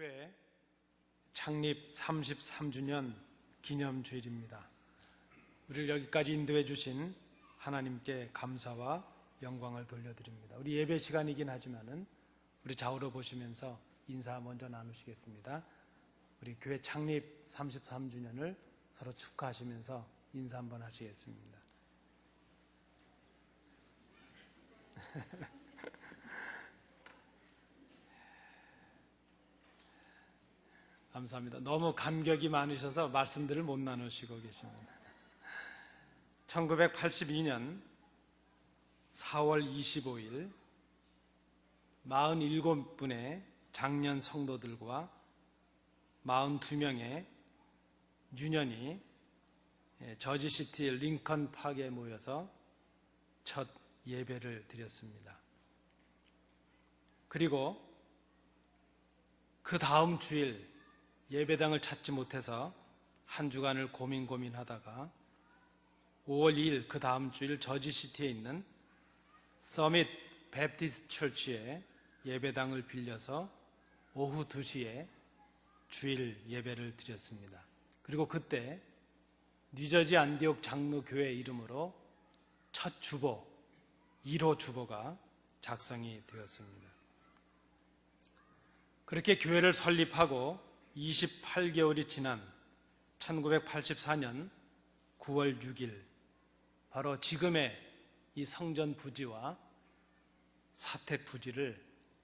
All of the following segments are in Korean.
교회 창립 33주년 기념 주일입니다. 우리를 여기까지 인도해 주신 하나님께 감사와 영광을 돌려드립니다. 우리 예배 시간이긴 하지만은 우리 좌우로 보시면서 인사 먼저 나누시겠습니다. 우리 교회 창립 33주년을 서로 축하하시면서 인사 한번 하시겠습니다. 감사합니다. 너무 감격이 많으셔서 말씀들을 못 나누시고 계십니다. 1982년 4월 25일 47분의 장년 성도들과 42명의 유년이 저지시티 링컨 파크에 모여서 첫 예배를 드렸습니다. 그리고 그 다음 주일 예배당을 찾지 못해서 한 주간을 고민 고민하다가 5월 2일 그 다음 주일 저지시티에 있는 서밋 베프티스 철치에 예배당을 빌려서 오후 2시에 주일 예배를 드렸습니다. 그리고 그때 뉴저지 안디옥 장로교회 이름으로 첫 주보 1호 주보가 작성이 되었습니다. 그렇게 교회를 설립하고 28개월이 지난 1984년 9월 6일 바로 지금의 이 성전 부지와 사택 부지를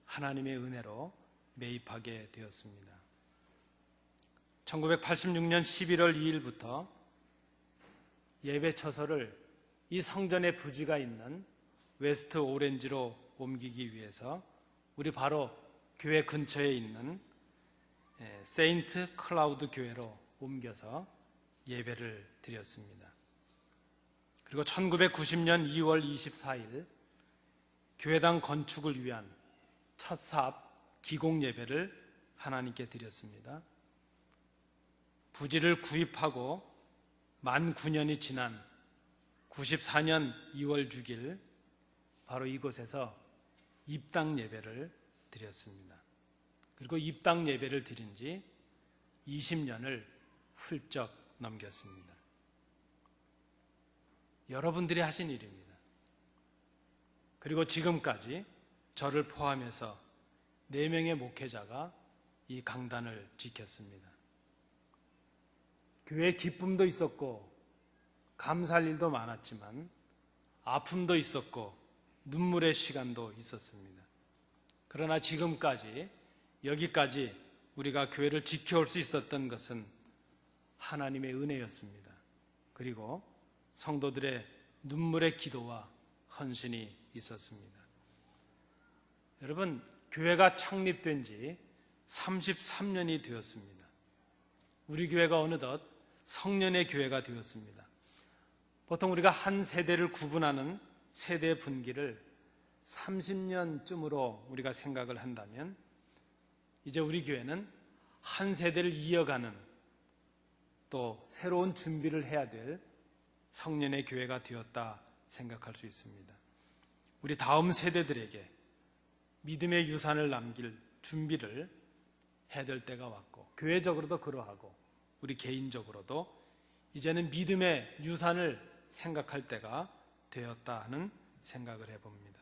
하나님의 은혜로 매입하게 되었습니다. 1986년 11월 2일부터 예배 처소를 이 성전의 부지가 있는 웨스트 오렌지로 옮기기 위해서 우리 바로 교회 근처에 있는 예, 세인트 클라우드 교회로 옮겨서 예배를 드렸습니다. 그리고 1990년 2월 24일 교회당 건축을 위한 첫 사업 기공 예배를 하나님께 드렸습니다. 부지를 구입하고 만 9년이 지난 94년 2월 6일 바로 이곳에서 입당 예배를 드렸습니다. 그리고 입당 예배를 드린 지 20년을 훌쩍 넘겼습니다. 여러분들이 하신 일입니다. 그리고 지금까지 저를 포함해서 4명의 목회자가 이 강단을 지켰습니다. 교회 기쁨도 있었고, 감사할 일도 많았지만, 아픔도 있었고, 눈물의 시간도 있었습니다. 그러나 지금까지 여기까지 우리가 교회를 지켜올 수 있었던 것은 하나님의 은혜였습니다. 그리고 성도들의 눈물의 기도와 헌신이 있었습니다. 여러분, 교회가 창립된 지 33년이 되었습니다. 우리 교회가 어느덧 성년의 교회가 되었습니다. 보통 우리가 한 세대를 구분하는 세대 분기를 30년쯤으로 우리가 생각을 한다면 이제 우리 교회는 한 세대를 이어가는 또 새로운 준비를 해야 될 성년의 교회가 되었다 생각할 수 있습니다. 우리 다음 세대들에게 믿음의 유산을 남길 준비를 해야 될 때가 왔고, 교회적으로도 그러하고, 우리 개인적으로도 이제는 믿음의 유산을 생각할 때가 되었다 하는 생각을 해봅니다.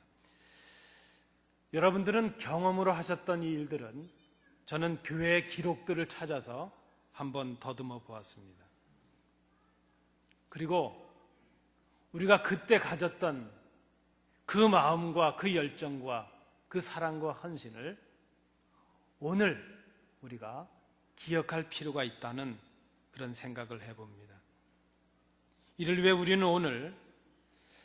여러분들은 경험으로 하셨던 이 일들은 저는 교회의 기록들을 찾아서 한번 더듬어 보았습니다. 그리고 우리가 그때 가졌던 그 마음과 그 열정과 그 사랑과 헌신을 오늘 우리가 기억할 필요가 있다는 그런 생각을 해봅니다. 이를 위해 우리는 오늘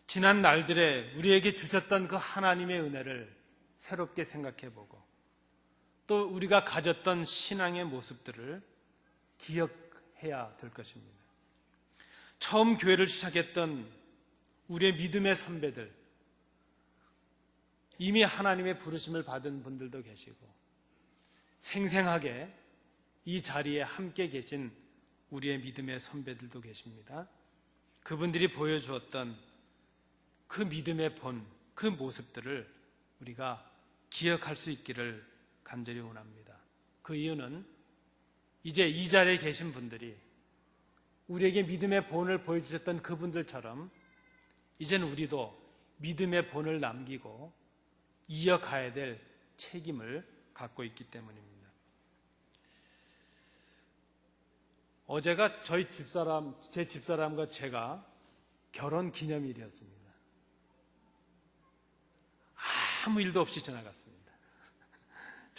지난 날들에 우리에게 주셨던 그 하나님의 은혜를 새롭게 생각해 보고 또 우리가 가졌던 신앙의 모습들을 기억해야 될 것입니다. 처음 교회를 시작했던 우리의 믿음의 선배들, 이미 하나님의 부르심을 받은 분들도 계시고, 생생하게 이 자리에 함께 계신 우리의 믿음의 선배들도 계십니다. 그분들이 보여주었던 그 믿음의 본, 그 모습들을 우리가 기억할 수 있기를 간절히 원합니다. 그 이유는 이제 이 자리에 계신 분들이 우리에게 믿음의 본을 보여주셨던 그분들처럼 이제는 우리도 믿음의 본을 남기고 이어가야 될 책임을 갖고 있기 때문입니다. 어제가 저희 집사람, 제 집사람과 제가 결혼 기념일이었습니다. 아무 일도 없이 지나갔습니다.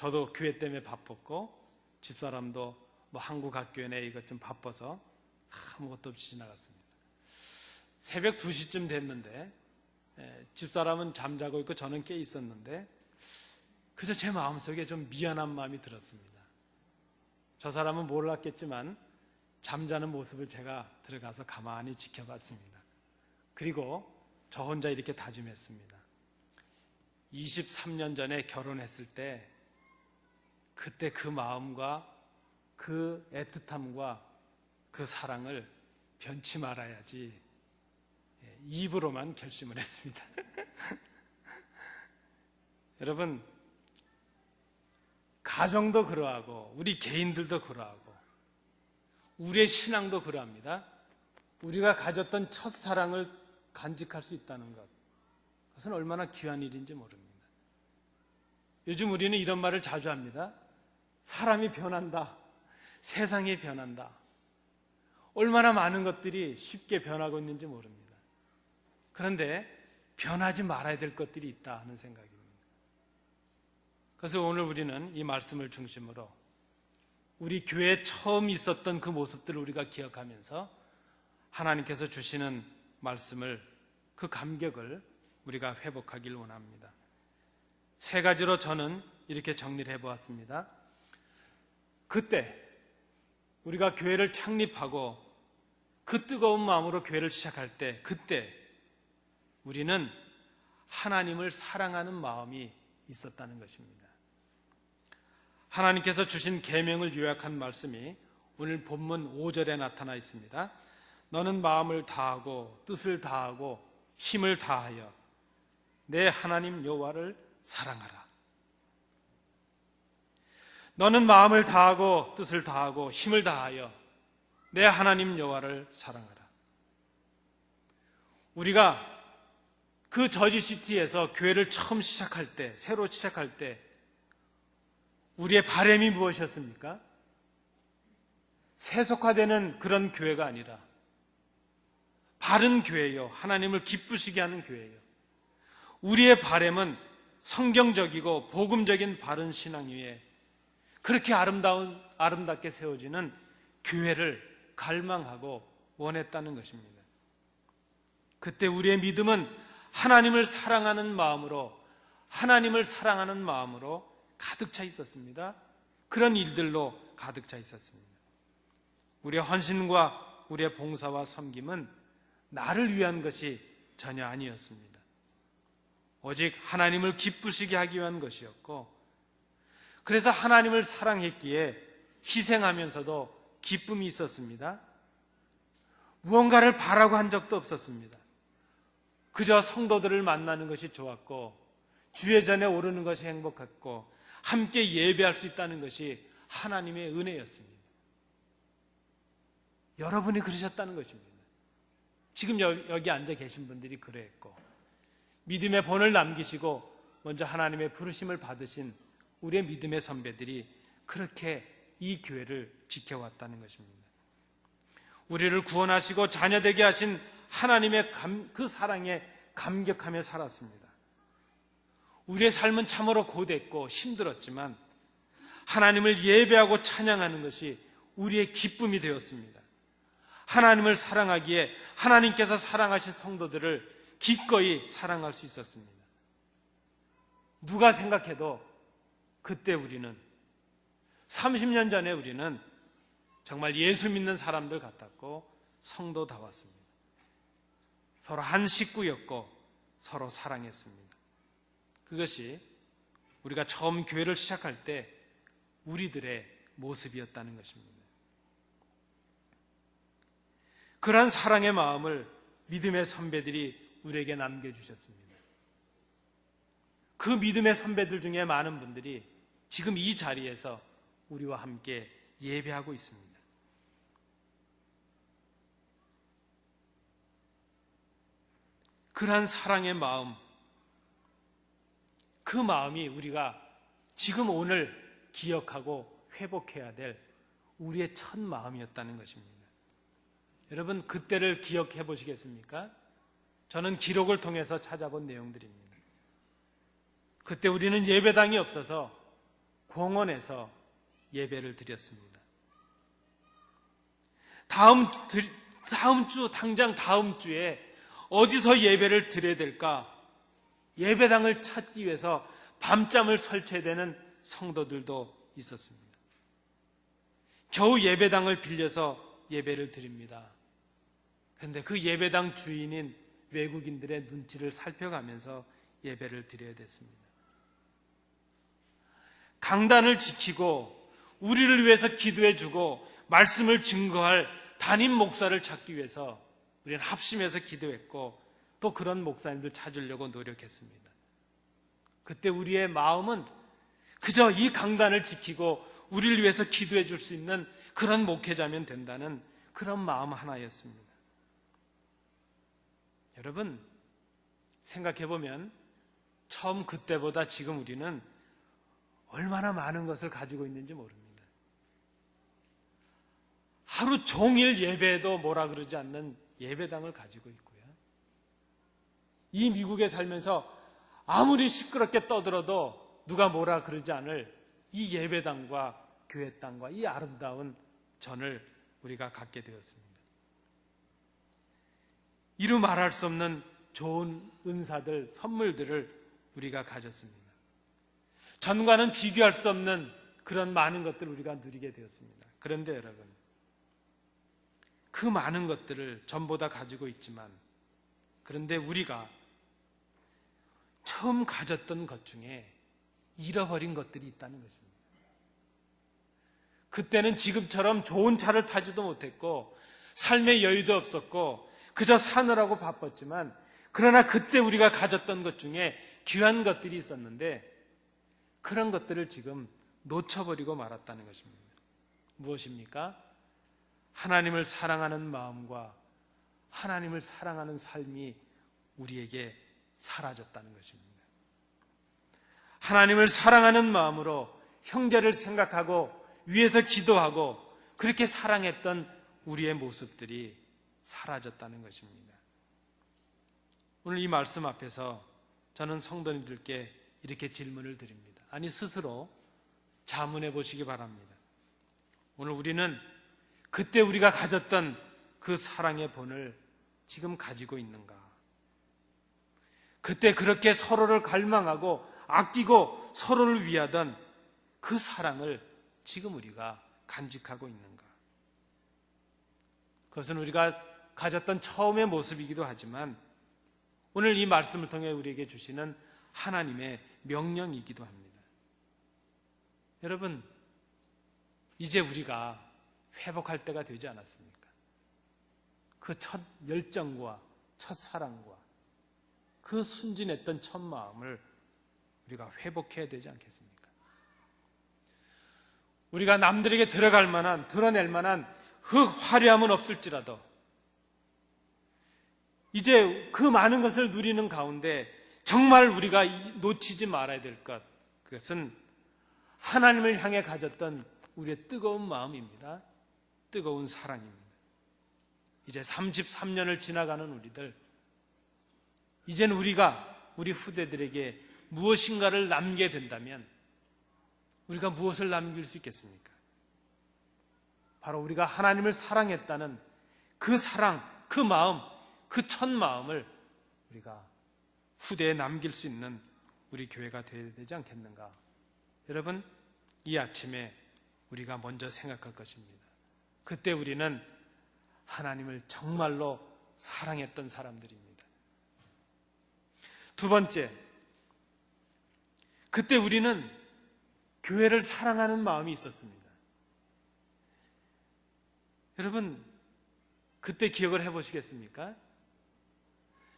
저도 교회 때문에 바빴고, 집사람도 뭐 한국 학교에 이것 좀 바빠서 아무것도 없이 지나갔습니다. 새벽 2시쯤 됐는데, 에, 집사람은 잠자고 있고 저는 깨 있었는데, 그저 제 마음속에 좀 미안한 마음이 들었습니다. 저 사람은 몰랐겠지만, 잠자는 모습을 제가 들어가서 가만히 지켜봤습니다. 그리고 저 혼자 이렇게 다짐했습니다. 23년 전에 결혼했을 때 그때 그 마음과 그 애틋함과 그 사랑을 변치 말아야지 예, 입으로만 결심을 했습니다. 여러분 가정도 그러하고 우리 개인들도 그러하고 우리의 신앙도 그러합니다. 우리가 가졌던 첫 사랑을 간직할 수 있다는 것. 그것은 얼마나 귀한 일인지 모릅니다. 요즘 우리는 이런 말을 자주 합니다. 사람이 변한다. 세상이 변한다. 얼마나 많은 것들이 쉽게 변하고 있는지 모릅니다. 그런데 변하지 말아야 될 것들이 있다 하는 생각입니다. 그래서 오늘 우리는 이 말씀을 중심으로 우리 교회에 처음 있었던 그 모습들을 우리가 기억하면서 하나님께서 주시는 말씀을 그 감격을 우리가 회복하길 원합니다. 세 가지로 저는 이렇게 정리를 해보았습니다. 그때 우리가 교회를 창립하고 그 뜨거운 마음으로 교회를 시작할 때 그때 우리는 하나님을 사랑하는 마음이 있었다는 것입니다. 하나님께서 주신 계명을 요약한 말씀이 오늘 본문 5절에 나타나 있습니다. 너는 마음을 다하고 뜻을 다하고 힘을 다하여 내 하나님 여호와를 사랑하라. 너는 마음을 다하고 뜻을 다하고 힘을 다하여 내 하나님 여호와를 사랑하라. 우리가 그 저지시티에서 교회를 처음 시작할 때, 새로 시작할 때 우리의 바램이 무엇이었습니까? 세속화되는 그런 교회가 아니라 바른 교회요. 하나님을 기쁘시게 하는 교회요. 우리의 바램은 성경적이고 복음적인 바른 신앙 위에 그렇게 아름다운 아름답게 세워지는 교회를 갈망하고 원했다는 것입니다. 그때 우리의 믿음은 하나님을 사랑하는 마음으로 하나님을 사랑하는 마음으로 가득 차 있었습니다. 그런 일들로 가득 차 있었습니다. 우리의 헌신과 우리의 봉사와 섬김은 나를 위한 것이 전혀 아니었습니다. 오직 하나님을 기쁘시게 하기 위한 것이었고, 그래서 하나님을 사랑했기에 희생하면서도 기쁨이 있었습니다. 무언가를 바라고 한 적도 없었습니다. 그저 성도들을 만나는 것이 좋았고, 주의 전에 오르는 것이 행복했고, 함께 예배할 수 있다는 것이 하나님의 은혜였습니다. 여러분이 그러셨다는 것입니다. 지금 여기 앉아 계신 분들이 그랬고, 믿음의 본을 남기시고, 먼저 하나님의 부르심을 받으신 우리의 믿음의 선배들이 그렇게 이 교회를 지켜왔다는 것입니다. 우리를 구원하시고 자녀되게 하신 하나님의 감, 그 사랑에 감격하며 살았습니다. 우리의 삶은 참으로 고됐고 힘들었지만 하나님을 예배하고 찬양하는 것이 우리의 기쁨이 되었습니다. 하나님을 사랑하기에 하나님께서 사랑하신 성도들을 기꺼이 사랑할 수 있었습니다. 누가 생각해도 그때 우리는 30년 전에 우리는 정말 예수 믿는 사람들 같았고 성도다웠습니다. 서로 한 식구였고 서로 사랑했습니다. 그것이 우리가 처음 교회를 시작할 때 우리들의 모습이었다는 것입니다. 그러한 사랑의 마음을 믿음의 선배들이 우리에게 남겨주셨습니다. 그 믿음의 선배들 중에 많은 분들이 지금 이 자리에서 우리와 함께 예배하고 있습니다. 그러한 사랑의 마음, 그 마음이 우리가 지금 오늘 기억하고 회복해야 될 우리의 첫 마음이었다는 것입니다. 여러분, 그때를 기억해 보시겠습니까? 저는 기록을 통해서 찾아본 내용들입니다. 그때 우리는 예배당이 없어서 공원에서 예배를 드렸습니다. 다음, 다음 주, 당장 다음 주에 어디서 예배를 드려야 될까? 예배당을 찾기 위해서 밤잠을 설쳐야 되는 성도들도 있었습니다. 겨우 예배당을 빌려서 예배를 드립니다. 그런데 그 예배당 주인인 외국인들의 눈치를 살펴가면서 예배를 드려야 됐습니다. 강단을 지키고 우리를 위해서 기도해 주고 말씀을 증거할 담임 목사를 찾기 위해서 우리는 합심해서 기도했고 또 그런 목사님들 찾으려고 노력했습니다. 그때 우리의 마음은 그저 이 강단을 지키고 우리를 위해서 기도해 줄 수 있는 그런 목회자면 된다는 그런 마음 하나였습니다. 여러분, 생각해 보면 처음 그때보다 지금 우리는 얼마나 많은 것을 가지고 있는지 모릅니다. 하루 종일 예배에도 뭐라 그러지 않는 예배당을 가지고 있고요. 이 미국에 살면서 아무리 시끄럽게 떠들어도 누가 뭐라 그러지 않을 이 예배당과 교회 땅과 이 아름다운 전을 우리가 갖게 되었습니다. 이루 말할 수 없는 좋은 은사들, 선물들을 우리가 가졌습니다. 전과는 비교할 수 없는 그런 많은 것들을 우리가 누리게 되었습니다. 그런데 여러분, 그 많은 것들을 전부 다 가지고 있지만, 그런데 우리가 처음 가졌던 것 중에 잃어버린 것들이 있다는 것입니다. 그때는 지금처럼 좋은 차를 타지도 못했고, 삶의 여유도 없었고, 그저 사느라고 바빴지만, 그러나 그때 우리가 가졌던 것 중에 귀한 것들이 있었는데, 그런 것들을 지금 놓쳐버리고 말았다는 것입니다. 무엇입니까? 하나님을 사랑하는 마음과 하나님을 사랑하는 삶이 우리에게 사라졌다는 것입니다. 하나님을 사랑하는 마음으로 형제를 생각하고 위에서 기도하고 그렇게 사랑했던 우리의 모습들이 사라졌다는 것입니다. 오늘 이 말씀 앞에서 저는 성도님들께 이렇게 질문을 드립니다. 아니, 스스로 자문해 보시기 바랍니다. 오늘 우리는 그때 우리가 가졌던 그 사랑의 본을 지금 가지고 있는가? 그때 그렇게 서로를 갈망하고 아끼고 서로를 위하던 그 사랑을 지금 우리가 간직하고 있는가? 그것은 우리가 가졌던 처음의 모습이기도 하지만 오늘 이 말씀을 통해 우리에게 주시는 하나님의 명령이기도 합니다. 여러분, 이제 우리가 회복할 때가 되지 않았습니까? 그 첫 열정과 첫 사랑과 그 순진했던 첫 마음을 우리가 회복해야 되지 않겠습니까? 우리가 남들에게 들어갈 만한, 드러낼 만한 그 화려함은 없을지라도 이제 그 많은 것을 누리는 가운데 정말 우리가 놓치지 말아야 될 것, 그것은 하나님을 향해 가졌던 우리의 뜨거운 마음입니다. 뜨거운 사랑입니다. 이제 33년을 지나가는 우리들, 이제는 우리가 우리 후대들에게 무엇인가를 남게 된다면 우리가 무엇을 남길 수 있겠습니까? 바로 우리가 하나님을 사랑했다는 그 사랑, 그 마음, 그 첫 마음을 우리가 후대에 남길 수 있는 우리 교회가 되어야 되지 않겠는가? 여러분, 이 아침에 우리가 먼저 생각할 것입니다. 그때 우리는 하나님을 정말로 사랑했던 사람들입니다. 두 번째, 그때 우리는 교회를 사랑하는 마음이 있었습니다. 여러분, 그때 기억을 해보시겠습니까?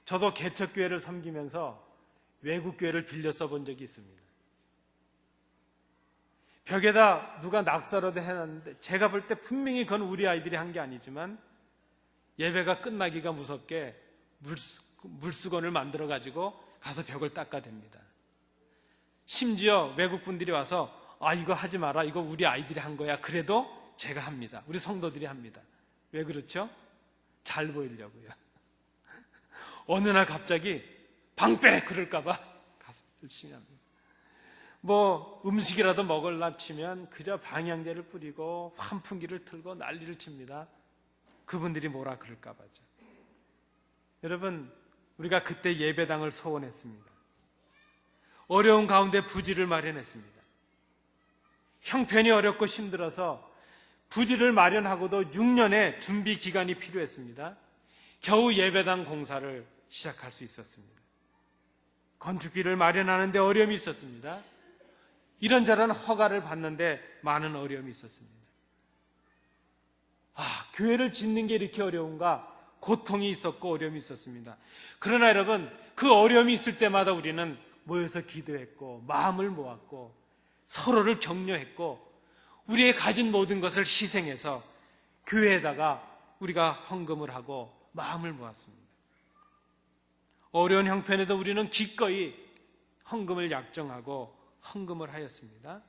저도 개척교회를 섬기면서 외국교회를 빌려 써본 적이 있습니다. 벽에다 누가 낙서라도 해놨는데 제가 볼 때 분명히 그건 우리 아이들이 한 게 아니지만 예배가 끝나기가 무섭게 물수, 물수건을 만들어 가지고 가서 벽을 닦아댑니다. 심지어 외국 분들이 와서 아 이거 하지 마라 이거 우리 아이들이 한 거야 그래도 제가 합니다. 우리 성도들이 합니다. 왜 그렇죠? 잘 보이려고요. 어느 날 갑자기 방빼 그럴까봐 가서 열심히 합니다. 뭐 음식이라도 먹을라 치면 그저 방향제를 뿌리고 환풍기를 틀고 난리를 칩니다. 그분들이 뭐라 그럴까 봐죠. 여러분, 우리가 그때 예배당을 소원했습니다. 어려운 가운데 부지를 마련했습니다. 형편이 어렵고 힘들어서 부지를 마련하고도 6년의 준비 기간이 필요했습니다. 겨우 예배당 공사를 시작할 수 있었습니다. 건축비를 마련하는데 어려움이 있었습니다. 이런저런 허가를 받는데 많은 어려움이 있었습니다. 아, 교회를 짓는 게 이렇게 어려운가? 고통이 있었고 어려움이 있었습니다. 그러나 여러분, 그 어려움이 있을 때마다 우리는 모여서 기도했고, 마음을 모았고, 서로를 격려했고, 우리의 가진 모든 것을 희생해서 교회에다가 우리가 헌금을 하고 마음을 모았습니다. 어려운 형편에도 우리는 기꺼이 헌금을 약정하고 헌금을 하였습니다.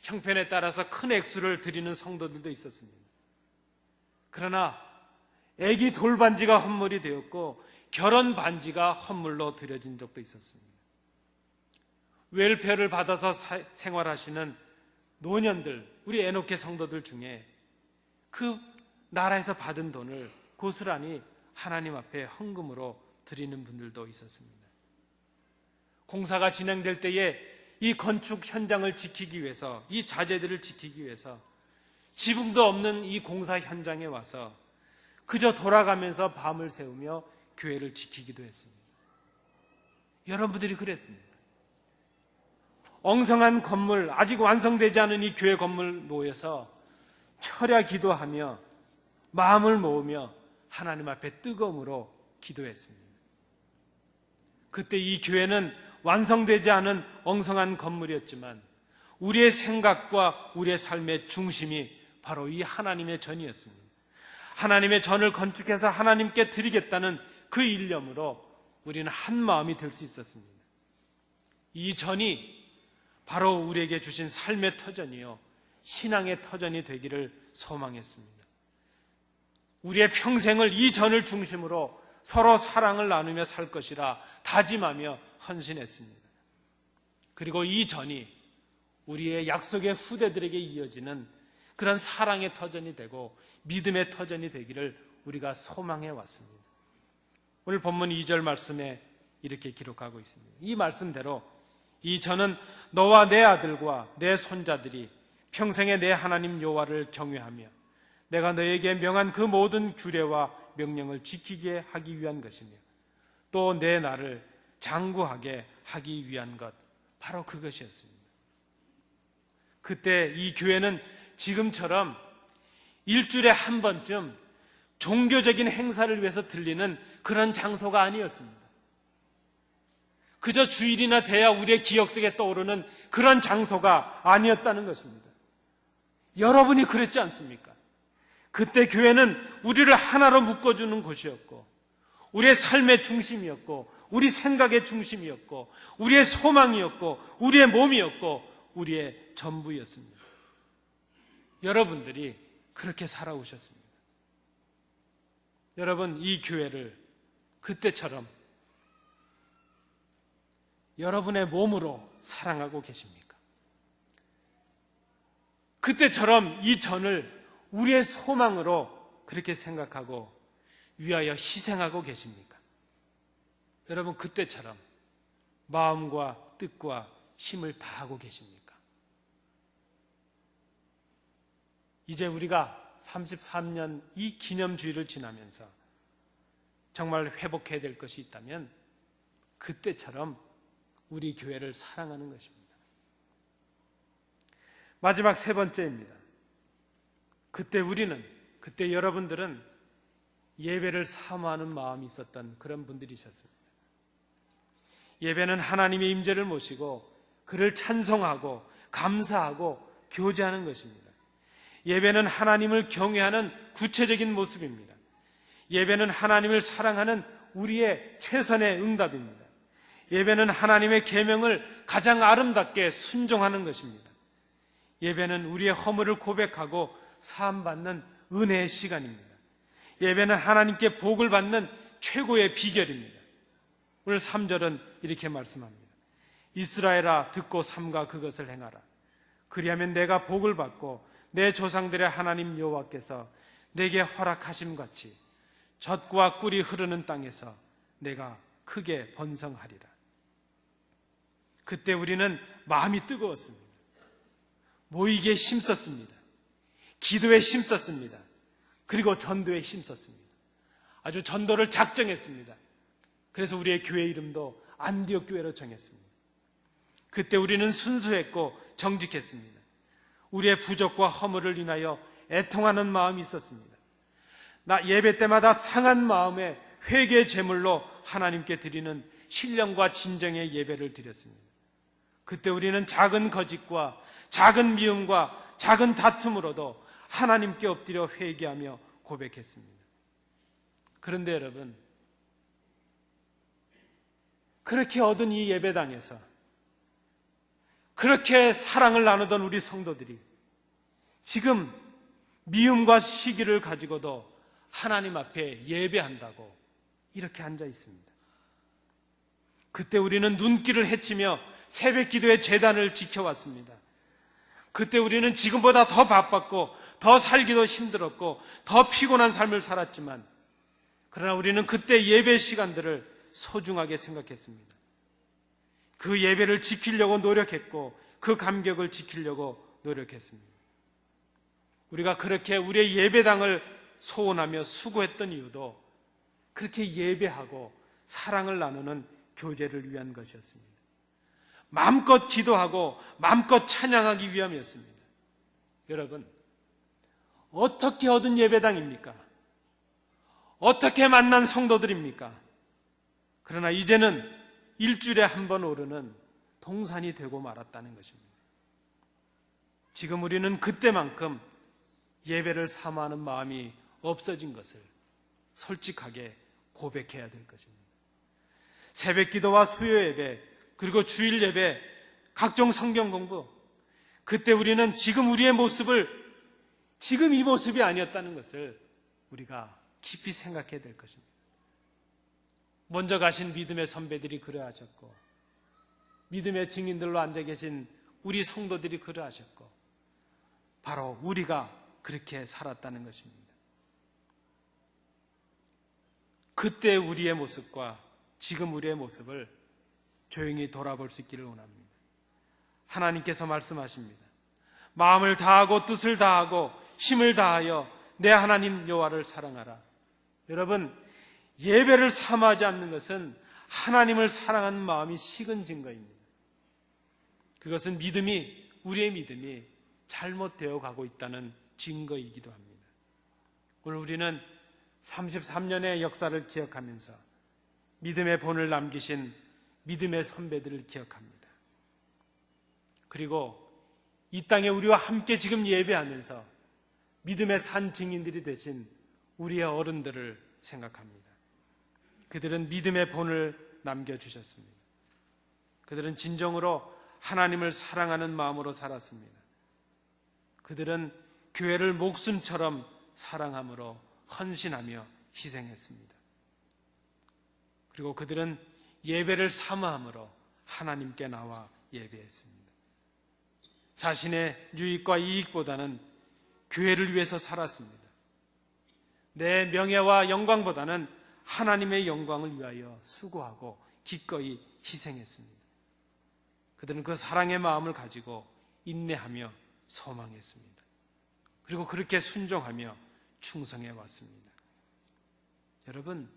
형편에 따라서 큰 액수를 드리는 성도들도 있었습니다. 그러나 애기 돌반지가 헌물이 되었고 결혼 반지가 헌물로 드려진 적도 있었습니다. 웰페어를 받아서 사- 생활하시는 노년들, 우리 에노케 성도들 중에 그 나라에서 받은 돈을 고스란히 하나님 앞에 헌금으로 드리는 분들도 있었습니다. 공사가 진행될 때에 이 건축 현장을 지키기 위해서, 이 자재들을 지키기 위해서 지붕도 없는 이 공사 현장에 와서 그저 돌아가면서 밤을 새우며 교회를 지키기도 했습니다. 여러분들이 그랬습니다. 엉성한 건물, 아직 완성되지 않은 이 교회 건물 모여서 철야 기도하며 마음을 모으며 하나님 앞에 뜨거움으로 기도했습니다. 그때 이 교회는 완성되지 않은 엉성한 건물이었지만 우리의 생각과 우리의 삶의 중심이 바로 이 하나님의 전이었습니다. 하나님의 전을 건축해서 하나님께 드리겠다는 그 일념으로 우리는 한 마음이 될 수 있었습니다. 이 전이 바로 우리에게 주신 삶의 터전이요. 신앙의 터전이 되기를 소망했습니다. 우리의 평생을 이 전을 중심으로 서로 사랑을 나누며 살 것이라 다짐하며 헌신했습니다. 그리고 이 전이 우리의 약속의 후대들에게 이어지는 그런 사랑의 터전이 되고 믿음의 터전이 되기를 우리가 소망해 왔습니다. 오늘 본문 2절 말씀에 이렇게 기록하고 있습니다. 이 말씀대로 이 저는 너와 내 아들과 내 손자들이 평생에 내 하나님 여호와를 경외하며 내가 너에게 명한 그 모든 규례와 명령을 지키게 하기 위한 것이며 또 내 나를 장구하게 하기 위한 것 바로 그것이었습니다. 그때 이 교회는 지금처럼 일주일에 한 번쯤 종교적인 행사를 위해서 들리는 그런 장소가 아니었습니다. 그저 주일이나 돼야 우리의 기억 속에 떠오르는 그런 장소가 아니었다는 것입니다. 여러분이 그랬지 않습니까? 그때 교회는 우리를 하나로 묶어주는 곳이었고, 우리의 삶의 중심이었고, 우리 생각의 중심이었고, 우리의 소망이었고, 우리의 몸이었고, 우리의 전부였습니다. 여러분들이 그렇게 살아오셨습니다. 여러분, 이 교회를 그때처럼 여러분의 몸으로 사랑하고 계십니까? 그때처럼 이 전을 우리의 소망으로 그렇게 생각하고 위하여 희생하고 계십니까? 여러분, 그때처럼 마음과 뜻과 힘을 다하고 계십니까? 이제 우리가 33년 이 기념주의를 지나면서 정말 회복해야 될 것이 있다면 그때처럼 우리 교회를 사랑하는 것입니다. 마지막 세 번째입니다. 그때 우리는, 그때 여러분들은 예배를 사모하는 마음이 있었던 그런 분들이셨습니다. 예배는 하나님의 임재를 모시고 그를 찬송하고 감사하고 교제하는 것입니다. 예배는 하나님을 경외하는 구체적인 모습입니다. 예배는 하나님을 사랑하는 우리의 최선의 응답입니다. 예배는 하나님의 계명을 가장 아름답게 순종하는 것입니다. 예배는 우리의 허물을 고백하고 사함 받는 은혜의 시간입니다. 예배는 하나님께 복을 받는 최고의 비결입니다. 오늘 3절은 이렇게 말씀합니다. 이스라엘아 듣고 삼가 그것을 행하라. 그리하면 내가 복을 받고 내 조상들의 하나님 여호와께서 내게 허락하심 같이 젖과 꿀이 흐르는 땅에서 내가 크게 번성하리라. 그때 우리는 마음이 뜨거웠습니다. 모이기에 힘썼습니다. 기도에 힘썼습니다. 그리고 전도에 힘썼습니다. 아주 전도를 작정했습니다. 그래서 우리의 교회 이름도 안디옥 교회로 정했습니다. 그때 우리는 순수했고 정직했습니다. 우리의 부족과 허물을 인하여 애통하는 마음이 있었습니다. 나 예배 때마다 상한 마음에 회개 제물로 하나님께 드리는 신령과 진정의 예배를 드렸습니다. 그때 우리는 작은 거짓과 작은 미움과 작은 다툼으로도 하나님께 엎드려 회개하며 고백했습니다. 그런데 여러분, 그렇게 얻은 이 예배당에서 그렇게 사랑을 나누던 우리 성도들이 지금 미움과 시기를 가지고도 하나님 앞에 예배한다고 이렇게 앉아 있습니다. 그때 우리는 눈길을 헤치며 새벽 기도의 재단을 지켜왔습니다. 그때 우리는 지금보다 더 바빴고 더 살기도 힘들었고 더 피곤한 삶을 살았지만 그러나 우리는 그때 예배 시간들을 소중하게 생각했습니다. 그 예배를 지키려고 노력했고 그 감격을 지키려고 노력했습니다. 우리가 그렇게 우리의 예배당을 소원하며 수고했던 이유도 그렇게 예배하고 사랑을 나누는 교제를 위한 것이었습니다. 마음껏 기도하고 마음껏 찬양하기 위함이었습니다. 여러분, 어떻게 얻은 예배당입니까? 어떻게 만난 성도들입니까? 그러나 이제는 일주일에 한 번 오르는 동산이 되고 말았다는 것입니다. 지금 우리는 그때만큼 예배를 사모하는 마음이 없어진 것을 솔직하게 고백해야 될 것입니다. 새벽 기도와 수요 예배, 그리고 주일 예배, 각종 성경 공부, 그때 우리는 지금 우리의 모습을 지금 이 모습이 아니었다는 것을 우리가 깊이 생각해야 될 것입니다. 먼저 가신 믿음의 선배들이 그러하셨고, 믿음의 증인들로 앉아 계신 우리 성도들이 그러하셨고, 바로 우리가 그렇게 살았다는 것입니다. 그때 우리의 모습과 지금 우리의 모습을 조용히 돌아볼 수 있기를 원합니다. 하나님께서 말씀하십니다. 마음을 다하고 뜻을 다하고 힘을 다하여 내 하나님 여호와를 사랑하라. 여러분 예배를 삼하지 않는 것은 하나님을 사랑하는 마음이 식은 증거입니다. 그것은 믿음이 우리의 믿음이 잘못되어 가고 있다는 증거이기도 합니다. 오늘 우리는 33년의 역사를 기억하면서 믿음의 본을 남기신 믿음의 선배들을 기억합니다. 그리고 이 땅에 우리와 함께 지금 예배하면서 믿음의 산 증인들이 되신 우리의 어른들을 생각합니다. 그들은 믿음의 본을 남겨주셨습니다. 그들은 진정으로 하나님을 사랑하는 마음으로 살았습니다. 그들은 교회를 목숨처럼 사랑함으로 헌신하며 희생했습니다. 그리고 그들은 예배를 사모함으로 하나님께 나와 예배했습니다. 자신의 유익과 이익보다는 교회를 위해서 살았습니다. 내 명예와 영광보다는 하나님의 영광을 위하여 수고하고 기꺼이 희생했습니다. 그들은 그 사랑의 마음을 가지고 인내하며 소망했습니다. 그리고 그렇게 순종하며 충성해 왔습니다. 여러분,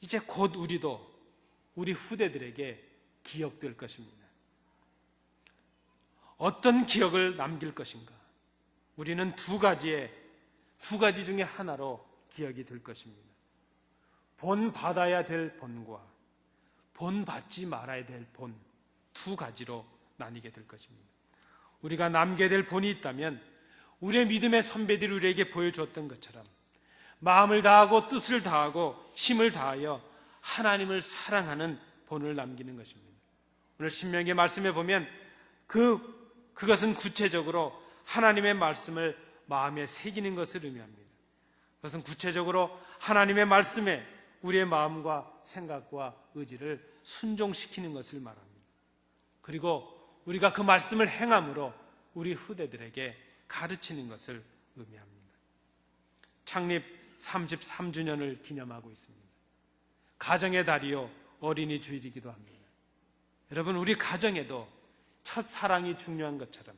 이제 곧 우리도 우리 후대들에게 기억될 것입니다. 어떤 기억을 남길 것인가? 우리는 두 가지의 두 가지 중에 하나로 기억이 될 것입니다. 본 받아야 될 본과 본 받지 말아야 될 본 두 가지로 나뉘게 될 것입니다. 우리가 남게 될 본이 있다면 우리의 믿음의 선배들이 우리에게 보여주었던 것처럼 마음을 다하고 뜻을 다하고 힘을 다하여 하나님을 사랑하는 본을 남기는 것입니다. 오늘 신명기 말씀에 보면 그 그것은 구체적으로 하나님의 말씀을 마음에 새기는 것을 의미합니다. 그것은 구체적으로 하나님의 말씀에 우리의 마음과 생각과 의지를 순종시키는 것을 말합니다. 그리고 우리가 그 말씀을 행함으로 우리 후대들에게 가르치는 것을 의미합니다. 창립 33주년을 기념하고 있습니다. 가정의 달이요 어린이 주일이기도 합니다. 여러분 우리 가정에도 첫 사랑이 중요한 것처럼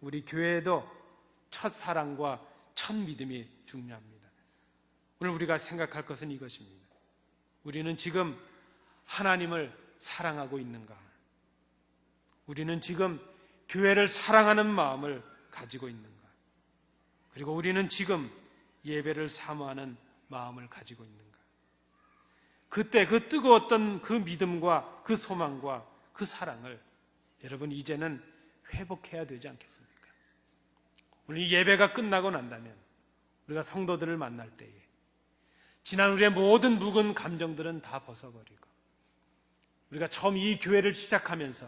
우리 교회에도 첫 사랑과 첫 믿음이 중요합니다. 오늘 우리가 생각할 것은 이것입니다. 우리는 지금 하나님을 사랑하고 있는가? 우리는 지금 교회를 사랑하는 마음을 가지고 있는가? 그리고 우리는 지금 예배를 사모하는 마음을 가지고 있는가? 그때 그 뜨거웠던 그 믿음과 그 소망과 그 사랑을 여러분 이제는 회복해야 되지 않겠습니까? 오늘 이 예배가 끝나고 난다면 우리가 성도들을 만날 때에 지난 우리의 모든 묵은 감정들은 다 벗어버리고 우리가 처음 이 교회를 시작하면서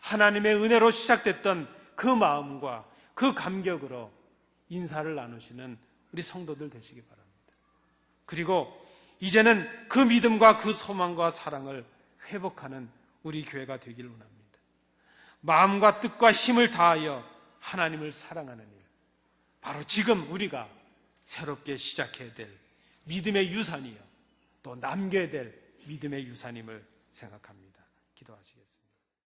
하나님의 은혜로 시작됐던 그 마음과 그 감격으로 인사를 나누시는 우리 성도들 되시기 바랍니다. 그리고 이제는 그 믿음과 그 소망과 사랑을 회복하는 우리 교회가 되길 원합니다. 마음과 뜻과 힘을 다하여 하나님을 사랑하는 일. 바로 지금 우리가 새롭게 시작해야 될 믿음의 유산이요. 또 남겨야 될 믿음의 유산임을 생각합니다. 기도하시겠습니다.